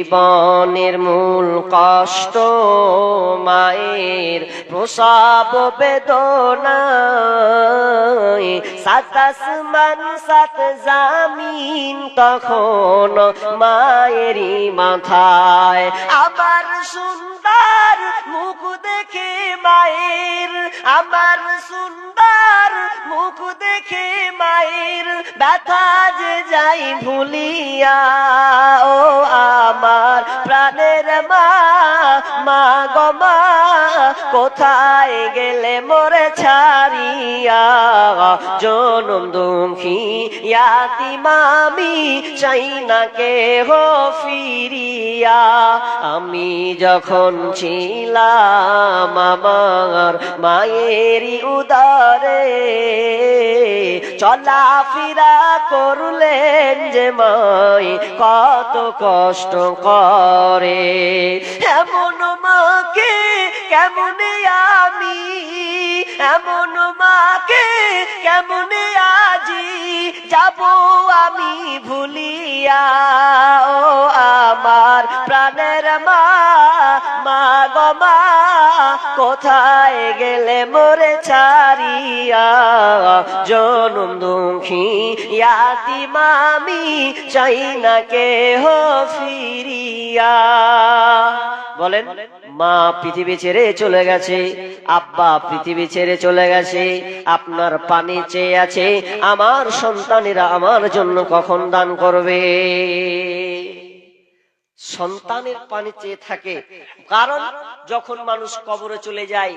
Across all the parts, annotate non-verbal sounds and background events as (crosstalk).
জীবনের মূল কষ্ট, মায়ের প্রসব বেদনায়। সাত আসমান সাত জামিন তখন মায়েরই মাথায়। আবার সুন্দর মুখ দেখে মায়ের আবার সুন্দর মুখ দেখে মায়ের ব্যথা যে যাই ভুলিয়া, ও আমার প্রাণের মা মা গো মা, কোথায় গেলে মোরে ছাড়িয়া? জনম দুঃখী মামি চাই না কে হো ফিরিয়া। আমি যখন ছিলাম আমার মায়েরই উদারে চলাফেরা করলেন যে মাই কত কষ্ট করে। এমন মাকে কেমনে আমি? এমন মাকে কেমনে আজি? যাব আমি ভুলিয়া। ও আমার প্রাণের মা মা গো মা, কোথায় গেলে মোরে ছাড়িয়া? জনম দুঃখী ইয়াতি মামি, চাই না কে হো ফিরিয়া। বলেন, মা পৃথিবী ছেড়ে চলে গেছে, আব্বা পৃথিবী ছেড়ে চলে গেছে, আপনার পানি চেয়ে আছে, আমার সন্তানেরা আমার জন্য কখন দান করবে? সন্তানের পানি চেয়ে থাকে। কারণ যখন মানুষ কবরে চলে যায়,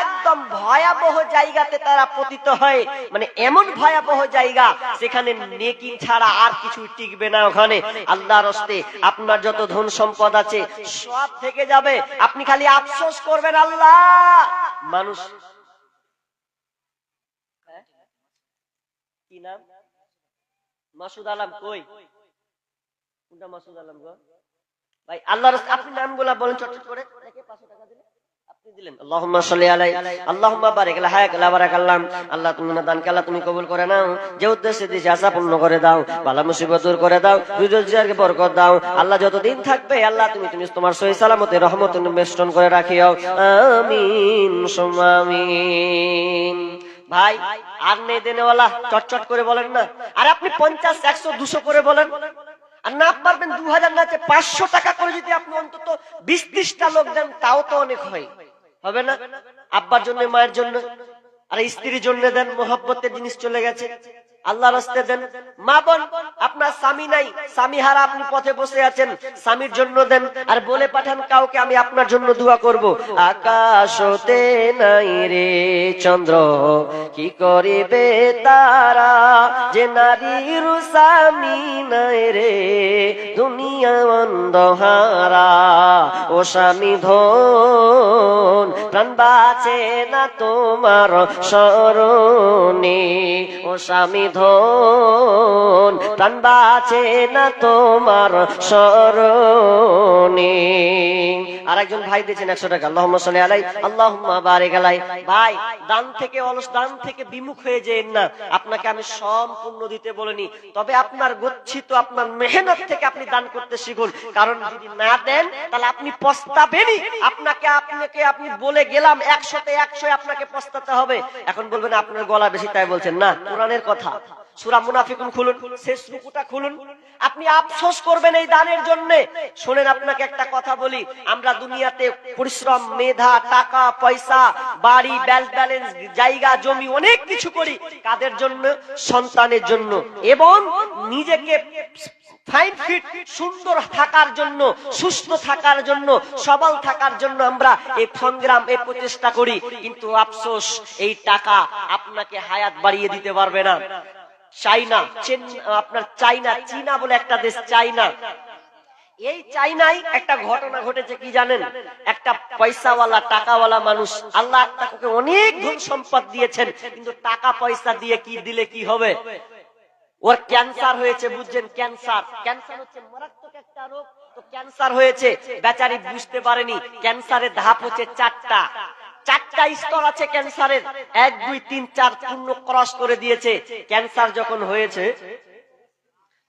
একদম ভয়াবহ জায়গাতে তারা পতিত হয়। মানে এমন ভয়াবহ জায়গা, সেখানে নেকিন ছাড়া আর কিছু টিকবে না ওখানে। আল্লাহর হস্তে আপনার যত ধন সম্পদ আছে, সব থেকে যাবে। আপনি খালি আফসোস করবেন আল্লাহ। মানুষ হ্যাঁ? কি নাম? মাসুদ আলম কই? কোনটা মাসুদ আলম গো? ভাই আল্লাহর আপনি নামগুলা বলেন চটচট করে। দেখে 500 টাকা দিলে আপনি দিলেন। আল্লাহুম্মা সাল্লি আলাই আল্লাহুম্মা বারিক আলা হায়াক লা বারাকাল্লাম আল্লাহ তুমি দান কালা তুমি কবুল করে নাও। যে উদ্দেশ্যে দিয়েছে আশা পূর্ণ করে দাও। বালা মুসিবত দূর করে দাও। রুজুজারকে বরকত দাও। আল্লাহ যতদিন থাকবে আল্লাহ তুমি তুমি তোমার সহি সালামতে রহমত বেষ্টন করে রাখিও। আমিন ভাই আর নেই দেনেওয়ালা চটচট করে বলেন না। আর আপনি পঞ্চাশ একশো দুশো করে বলেন। না পারবেন দু হাজার পাঁচশো টাকা করে যদি আপনি অন্তত লোক দেন, তাও তো অনেক হয়। হবে না? আব্বার জন্য, মায়ের জন্য, আর স্ত্রীর জন্য দেন, মোহাব্বতের জিনিস চলে গেছে। আল্লাহ রাস্তে দেন, মা বোন, আপনার স্বামী নাই, স্বামী হারা আপনি পথে বসে আছেন, স্বামীর জন্য দেন, আর বলে পাঠান কাউকে আমি আপনার জন্য দোয়া করব। আকাশ হতে নাই রে চন্দ্র, কি করিবে তারা? যে নারীর স্বামী নাই রে, দুনিয়া অন্ধহারা। ও স্বামী ধন, প্রাণ বাঁচে না তোমার স্মরণে। ও স্বামী ধন প্রাণ বাঁচে না তোমার স্মরণে। আর একজন ভাই দিয়েছেন একশো টাকা আল্লাহ সাল্লি আলাই আল্লাহ বারে গেলাই ভাই, দান থেকে অলস, দান থেকে বিমুখ হয়ে যেন না, আপনাকে আমি সম্পূর্ণ দিতে বলিনি। তবে আপনার গচ্ছিত, আপনার মেহনত থেকে আপনি দান করতে শিখুন। কারণ যদি না দেন, তাহলে আপনি পস্তাবেনই। আপনাকে আপনাকে আপনি বলে গেলাম, একশোতে একশো আপনাকে পস্তাতে হবে। এখন বলবেন আপনার গলা বেশি, তাই বলছেন, না, কোরআনের কথা। সুরা মুনাফিকুন খুলুন, শেষ রুকুটা খুলুন। আপনি আফসোস করবেন এই দানের জন্য। শোনেন, আপনাকে একটা কথা বলি। আমরা দুনিয়াতে পরিশ্রম, মেধা, টাকা, পয়সা, বাড়ি ব্যালেন্স, জায়গা, জমি, অনেক কিছু করি। কাদের জন্য? সন্তানের জন্য। এবং নিজেকে ফাইন ফিট সুন্দর থাকার জন্য, সুস্থ থাকার জন্য, সবল থাকার জন্য আমরা এই সংগ্রাম, এই প্রচেষ্টা করি। কিন্তু আফসোস, এই টাকা আপনাকে হায়াত বাড়িয়ে দিতে পারবে না। চাইনা আপনার চাইনা চীনা বলে একটা দেশ চাইনা এই চাইনাই একটা ঘটনা ঘটেছে, কি জানেন? একটা পয়সাওয়ালা, টাকাওয়ালা মানুষ, আল্লাহ তাকে অনেক ধন সম্পদ দিয়েছেন, কিন্তু টাকা পয়সা দিয়ে কি দিলে কি হবে? ওর ক্যান্সার হয়েছে, বুঝছেন? ক্যান্সার। ক্যান্সার হচ্ছে মারাত্মক একটা রোগ। তো ক্যান্সার হয়েছে, বেচারি বুঝতে পারেনি, ক্যান্সারের ধাপ হচ্ছে চারটা। চারটা স্তর আছে ক্যান্সারের। এক, দুই, তিন, চার পূর্ণ ক্রস করে দিয়েছে। ক্যান্সার যখন হয়েছে,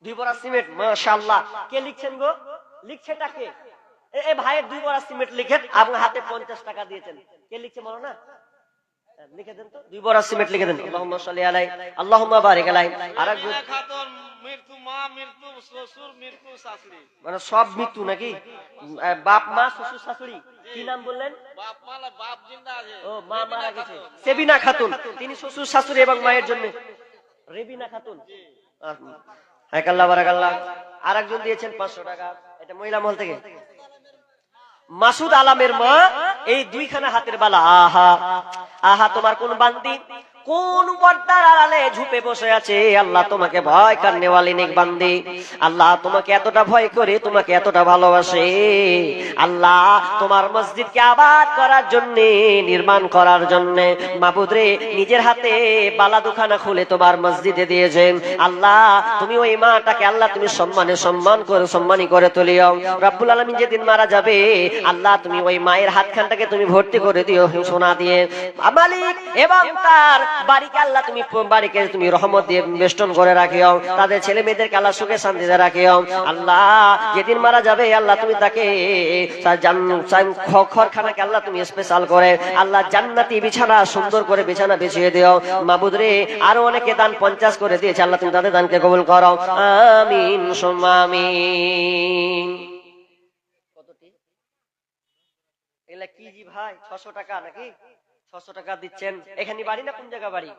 দুই বড়া সিমেন্ট মাশাল্লাহ কে লিখছেন গো? লিখছে তাকে এ- ভাইয়ের দুই বড়া সিমেন্ট লিখেন আপনার হাতে পঞ্চাশ টাকা দিয়েছেন। কে লিখছে বলো না? লিখে দেন তো? দুই বড়া সিমেন্ট লিখে দেন। আল্লাহুম্মা সাল্লি আলাই আল্লাহুম্মা বারিক আলাই। আর খাতুন মৃত্যু মা মৃত্যু শ্বশুর মৃত্যু শাশুড়ি। মানে সব মৃত্যু নাকি? বাপ মা শ্বশুর শাশুড়ি। কি নাম বললেন? বাপ মালা বাপ জিন্দা আছে। ও মা মারা গেছে সেবিনা খাতুন। তিনি শ্বশুর শাশুড়ি এবং মায়ের জন্য। রেবিনা খাতুন। বারাকাল্লাহ আর একজন দিয়েছেন পাঁচশো টাকা। এটা মহিলা মহল থেকে। মাসুদ আলামের মা এই দুইখানা হাতের বালা আহা আহা তোমার কোন বান্দি? কোন পর্দার আড়ালে ঝুপে বসে আছে? আল্লাহ তোমাকে ভয় কান্নেওয়ালি নেক বান্দি আল্লাহ তোমাকে এতটা ভয় করে, তোমাকে এতটা ভালোবাসে। আল্লাহ তোমার মসজিদকে আবাদ করার জন্য, নির্মাণ করার জন্য, মাবুদ রে, নিজের হাতে বালা দুখানা খুলে তোমার মসজিদে দিয়েছেন। আল্লাহ তুমি ওই মাটাকে, আল্লাহ তুমি সম্মানে সম্মান করে, সম্মানী করে তুলিও। রব্বুল আলমী যেদিন মারা যাবে, আল্লাহ তুমি ওই মায়ের হাতখানটাকে তুমি ভর্তি করে দিও, সোনা দিয়ে। মালিক এবং তার বাড়িকে আল্লাহ তুমি বাড়িকে তুমি রহমত দিয়ে বেষ্টন করে রাখিও। তাদের ছেলে মেয়েদেরকে আল্লাহ সুখে শান্তিতে রাখিও। আল্লাহ, যেদিন মারা যাবে, আল্লাহ তুমি তাকে তার জান- জান- খ- ঘরখানাকে আল্লাহ তুমি স্পেশাল করে। আল্লাহ জান্নাতি বিছানা সুন্দর করে বিছানা বিছিয়ে দিও। মাবুদ রে, আরও অনেকে দান পঞ্চাশ করে দিয়েছে। আল্লাহ তুমি তাদের দানকে কবুল করো। আমিন, সুম্মা কতটি? এগুলা কি জি ভাই? ছশো টাকা নাকি? ছশো টাকা দিচ্ছেন। এখানে বাড়ি না কোন জায়গা বাড়ি?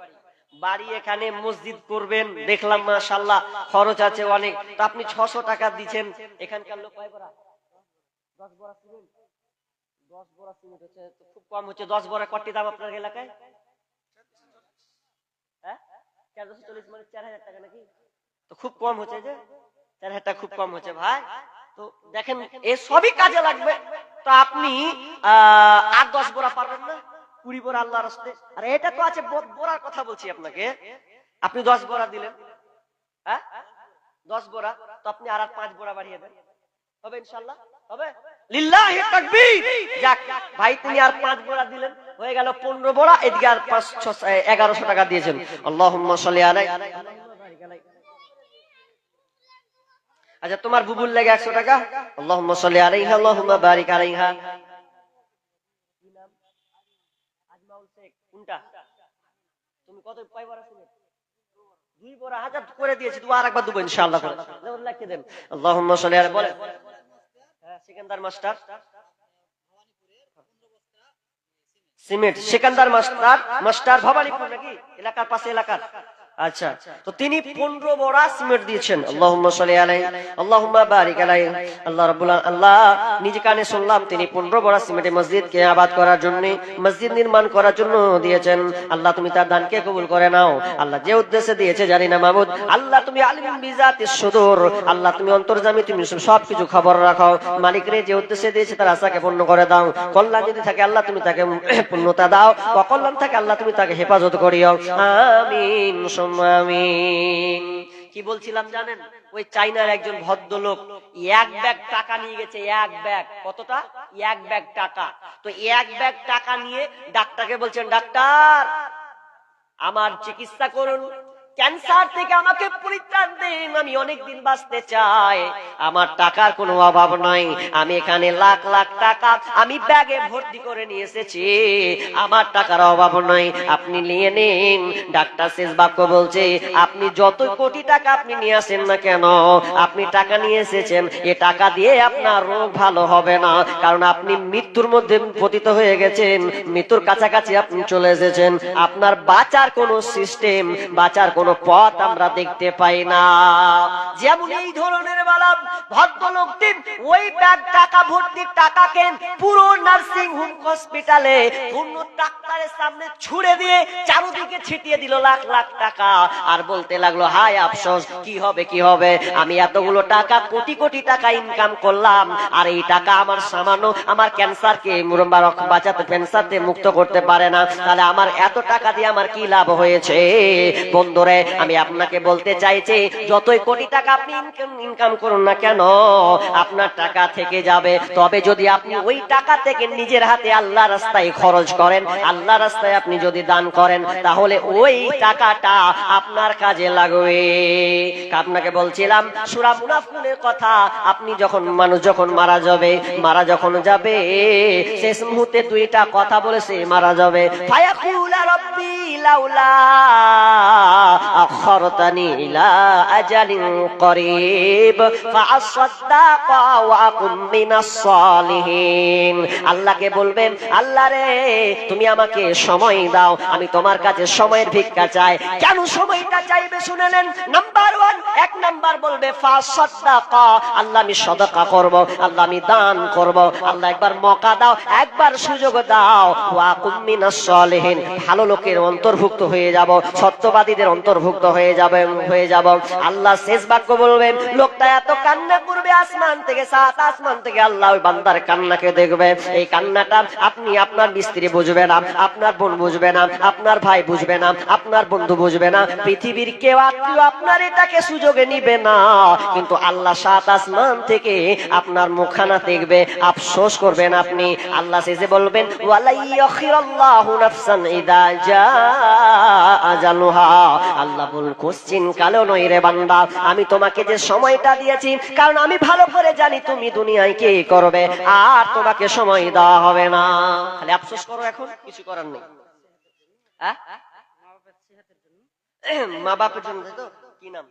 বাড়ি এখানে মসজিদ করবেন। দেখলাম মাশাল্লাহ খরচ আছে অনেক। তা আপনি ছশো টাকা দিচ্ছেন। এখানকার লোক কয় বড়া? দশ বড়া সিমেন্ট। দশ বড়া সিমেন্ট হচ্ছে খুব কম হচ্ছে। দশ বড়া কটি দাম আপনার এলাকায়? হ্যাঁ? মানে চার হাজার টাকা নাকি? তো খুব কম হচ্ছে যে। চার হাজার খুব কম হচ্ছে ভাই। তো দেখেন, এ সবই কাজে লাগবে। তো আপনি আট দশ বোরা পারবেন না। কুড়ি বোরা আল্লাহ রাস্তে আর এটা তো আছে বোরার কথা বলছি আপনাকে। আপনি দশ বোরা দিলেন। হ্যাঁ? দশ বোরা তো আপনি আর আর পাঁচ বোরা বাড়িয়ে দেন। হবে ইনশাল্লাহ টাকা দিয়েছেন। আচ্ছা তোমার বুবুর লেগে একশো টাকা। আল্লাহুম্মা সাল্লি আলাইহা বারিক আলাইহা কি নাম? আজমাউল শেখ কোনটা তুমি করে দিয়েছি আলাইহি বলেন। হ্যাঁ master. Cement, Sikandar master master Bhawanipur নাকি? এলাকার পাশে, এলাকার। আচ্ছা তো তিনি পনেরো বড়া সিমেন্ট দিয়েছেন। আল্লাহ রাব্বুল আল্লাহ নিজে কানে শুনলাম, তিনি পনেরো মসজিদকে আবাদ করার জন্য, মসজিদ নির্মাণ করার জন্য দিয়েছেন। আল্লাহ তুমি তার দানকে কবুল করে নাও। আল্লাহ যে উদ্দেশ্যে দিয়েছে, জানি না মাহমুদ। আল্লাহ তুমি আলিম বিজাতি সুদূর। আল্লাহ তুমি অন্তর্জামী, তুমি সবকিছু খবর রাখো মালিক রে যে উদ্দেশ্যে দিয়েছে, তার আশাকে পূর্ণ করে দাও। কল্যাণ যদি থাকে, আল্লাহ তুমি তাকে (coughs) পূর্ণতা দাও। অকল্যাণ থাকে, আল্লাহ তুমি তাকে হেফাজত করিও। আমিন। কি বলছিলাম জানেন? ওই চাইনার একজন ভদ্রলোক এক ব্যাগ টাকা নিয়ে গেছে, এক ব্যাগ। কতটা? এক ব্যাগ টাকা। তো এক ব্যাগ টাকা নিয়ে ডাক্তারকে বলছেন, ডাক্তার, আমার চিকিৎসা করুন। ক্যান্সার থেকে আমাকে পরিত্রাণ দিন। আমি অনেক দিন বাঁচতে চাই। আমার টাকার কোনো অভাব নাই। আমি এখানে লাখ লাখ টাকা আমি ব্যাগে ভর্তি করে নিয়ে এসেছি। আমার টাকার অভাব নাই। আপনি নিয়ে নিন। ডাক্তার শেষ বাক্য বলছে, আপনি যত কোটি টাকা আপনি নিয়ে আসেন না কেন? আপনি টাকা নিয়ে এসেছেন। এ টাকা দিয়ে আপনার রোগ ভালো হবে না। কারণ আপনি মৃত্যুর মধ্যে পতিত হয়ে গেছেন। মৃত্যুর কাছাকাছি আপনি চলে এসেছেন। আপনার বাঁচার কোনো সিস্টেম, বাঁচার কোনো পথ আমরা দেখতে পাই না। যেমন এই ধরনের বালা ভদ্রলোকটি ওই ব্যাগ টাকা ভর্তি টাকা কেন পুরো নার্সিং হোম হসপিটালে পূর্ণ ডাক্তারের সামনে ছুড়ে দিয়ে চারদিকে ছিটিয়ে দিল লাখ লাখ টাকা। আর বলতে লাগল, হায় আফসোস, কি হবে কি হবে? আমি এতগুলো টাকা, কোটি কোটি টাকা ইনকাম করলাম, আর এই টাকা আমার সামান্য আমার ক্যান্সারকে মুরম্বার বাঁচাতে ক্যান্সারতে মুক্ত করতে পারে না। তাহলে আমার এত টাকা দিয়ে আমার কি লাভ হয়েছে? বন্ধুরে করে আমি আপনাকে বলতে চাইছি যতই কোটি টাকা আপনি ইনকাম করুন না কেন, আপনার টাকা থেকে যাবে। তবে যদি আপনি ওই টাকা থেকে নিজের হাতে আল্লাহ রাস্তায় খরচ করেন, আল্লাহ রাস্তায় আপনি যদি দান করেন, তাহলে ওই টাকাটা আপনার কাজে লাগবে। আপনাকে বলছিলাম, সুরা মুনাফিকুনের কথা, আপনি যখন মানুষ যখন মারা যাবে, মারা যখন যাবে, শেষ মুহূর্তে দুইটা কথা বলেছে, মারা যাবে। ফায়াকুলা রব্বি লাউলা আজালিন করিব ফাআসাদ্দাকা ওয়া আকুম মিনাস সালিহিন আল্লাহকে বলবেন, আল্লাহ রে, তুমি আমাকে সময় দাও, আমি তোমার কাছে সময়ের ভিক্ষা চাই। কেন সময়টা চাইবে শুনে নেন নাম্বার ওয়ান এক নাম্বার বলবে আল্লাহ, আমি সদকা করব। আল্লাহ, আমি দান করব। আল্লাহ, একবার মকা দাও, একবার সুযোগ দাও। ওয়া সালিহিন, ভালো লোকের অন্তর্ভুক্ত হয়ে যাব, সত্যবাদীদের অন্তর্ভুক্ত হয়ে যাবে, হয়ে যাব। আল্লাহ শেষ বাক্য বলবেন, লোকটা এত কান্না করবে, আসমান থেকে সাত, আসমান থেকে আল্লাহ ওই বান্দার কান্নাকে দেখবে। এই কান্নাটা আপনি আপনার মিস্ত্রি বুঝবে না, আপনার বোন বুঝবে না, আপনার ভাই বুঝবে না, আপনার বন্ধু বুঝবে না, পৃথিবীর কেউ আত্মীয় আপনার এটাকে সুযোগে নিবে না। কিন্তু আল্লাহ সাত আসমান থেকে আপনার মুখানা দেখবে, আফসোস করবেন আপনি। আল্লাহ শেষে বলবেন ওয়ালাইয়াখিরাল্লাহু নাফসান ইদা জাআ আজালুহা আল্লাহ বল কোশ্চিন কালো নই রে বান্দা, আমি তোমাকে যে সময়টা দিয়েছি, কারণ আমি ভালো করে জানি তুমি দুনিয়ায় কি করবে, আর তোমাকে সময় দেওয়া হবে না। খালি আফসোস করো এখন, কিছু করার নেই। হ্যাঁ? মা বাপের জন্য তো? কি নাম?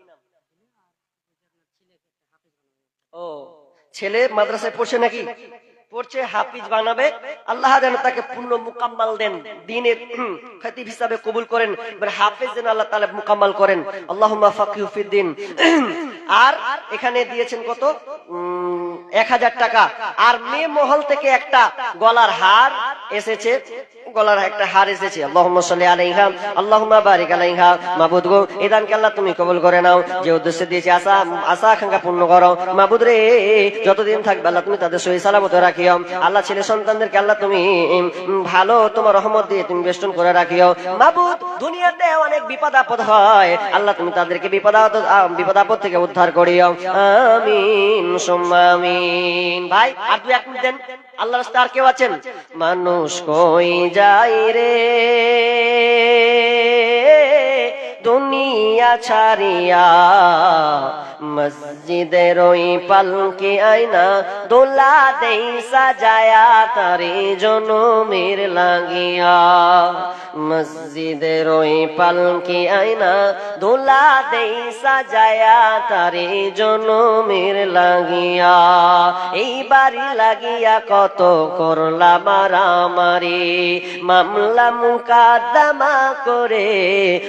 ও, ছেলে মাদ্রাসায় পড়ছে নাকি? পড়ছে, হাফিজ বানাবে। আল্লাহ যেন তাকে পূর্ণ মুকাম্মাল দেন, দিনের খাতিব হিসাবে কবুল করেন। হাফিজ যেন আল্লাহ তালে মুকাম্মাল করেন। আল্লাহ ফাকিহু ফিদ্দিন আর এখানে দিয়েছেন কত? এক হাজার টাকা। আর মেয়ে মহল থেকে একটা গলার হার এসেছে। গলার একটা হার এসেছে। আল্লাহ তুমি কবুল করে নাও। যে উদ্দেশ্যে দিয়েছি, আশা আশা পূর্ণ করো। রে, যতদিন থাকবে তুমি তাদের রাখিও। আল্লাহ ছেলে সন্তানদেরকে আল্লাহ তুমি ভালো তোমার রহমত দিয়ে তুমি বেষ্টন করে রাখিও। মাবুদ দুনিয়াতে অনেক বিপদ আপদ হয়। আল্লাহ, তুমি তাদেরকে বিপদ বিপদ আপদ থেকে উদ্ধার করিও। আমিন সুমামিন ভাই, আর দু এক মিনিট দেন। আল্লাহ রাস্তা আর কেউ আছেন? মানুষ কই যাই রে? দুনিয়া ছাড়িয়া মসজিদের ওই পালকে আইনা দোলা দেই সাজায়া তারে জনমের লাগিয়া। মসজিদের ওই পালকে আইনা দোলা দেই সাজায়া তারে জনমের লাগিয়া। এই বাড়ি লাগিয়া কত করলা মারামারি মামলা মুকাদ্দমা করে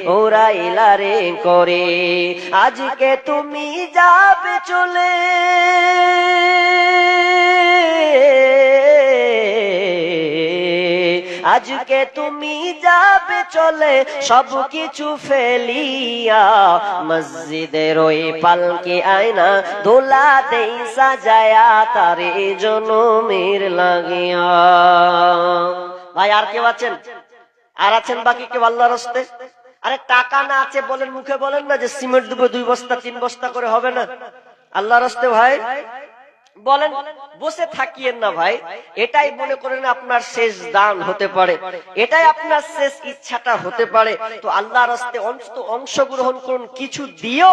ওরা ইলারে করে। আজকে তুমি যাবে চলে। আজকে তুমি যাবে চলে, সব কিছু ফেলিয়া মসজিদের ওই পালকে আয়না দোলা দেই সাজায়া তারে জনমের লাগিয়া। ভাই, আর কেউ আছেন? আর আছেন বাকি কেউ আল্লাহ রস্তে আরে টাকা না আছে বলেন মুখে বলেন না যে সিমেন্ট দেবো দুই বস্তা, তিন বস্তা করে হবে না। আল্লাহ রাস্তে ভাই বলেন, বসে থাকিয়েন না ভাই। এটাই মনে করেন আপনার শেষ দান হতে পারে। এটাই আপনার শেষ ইচ্ছাটা হতে পারে। তো আল্লাহ রাস্তে অন্তত অংশগ্রহণ করুন, কিছু দিও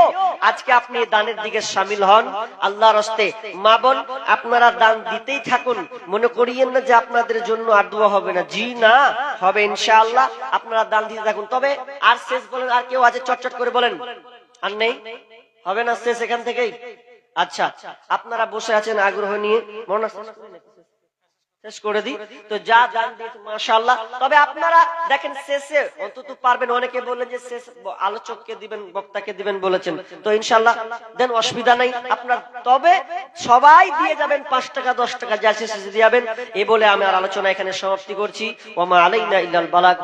আজকে আপনি দানের দিকে সামিল হন। আল্লাহ রাস্তে মা বোন, আপনারা দান দিতেই থাকুন। মনে করিয়েন না যে আপনাদের জন্য আর দোয়া হবে না। জি না, হবে ইনশাআল্লাহ। আপনারা দান দিতে থাকুন। তবে আর শেষ বলেন, আর কেউ আছে, চটচট করে বলেন। আর নেই? হবে না শেষ এখান থেকেই? আচ্ছা আপনারা বসে আছেন আগ্রহ নিয়ে। মনে শেষ করে দিই। তো যা তবে আপনারা দেখেন শেষে, অন্তত পারবেন, অনেকে বললেন যে শেষ আলোচককে দিবেন, বক্তাকে দিবেন বলেছেন। তো ইনশাআল্লাহ, দেন অসুবিধা নাই। আপনার তবে সবাই দিয়ে যাবেন পাঁচ টাকা, দশ টাকা, যা শেষে দিয়ে যাবেন। এ বলে আমি আর আলোচনা এখানে সমাপ্তি করছি। ওমা আলাইনা ইল্লাল বালাগ।